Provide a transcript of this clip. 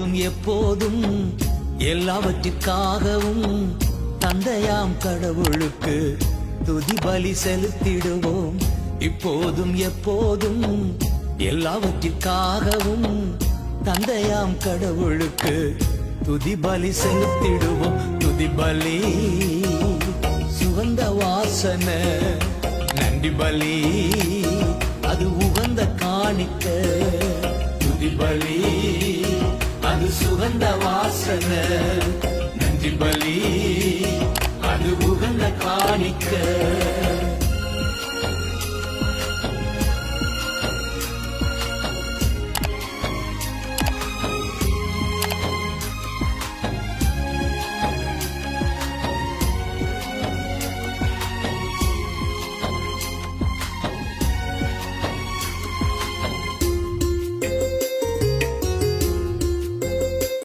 எப்போதும் எப்போதும் எல்லாவற்றிற்காகவும் தந்தையாம் கடவுளுக்கு துதி பலி செலுத்திடுவோம். இப்போதும் எப்போதும் எல்லாவற்றிற்காகவும் தந்தையாம் கடவுளுக்கு துதி பலி செலுத்திடுவோம். துதி பலி சுகந்த வாசனை நன்றி பலி அது உகந்த காணிக்க. துதி பலி அது சுகந்த வாசனை. நன்றி பலி அது உகந்த காணிக்கை.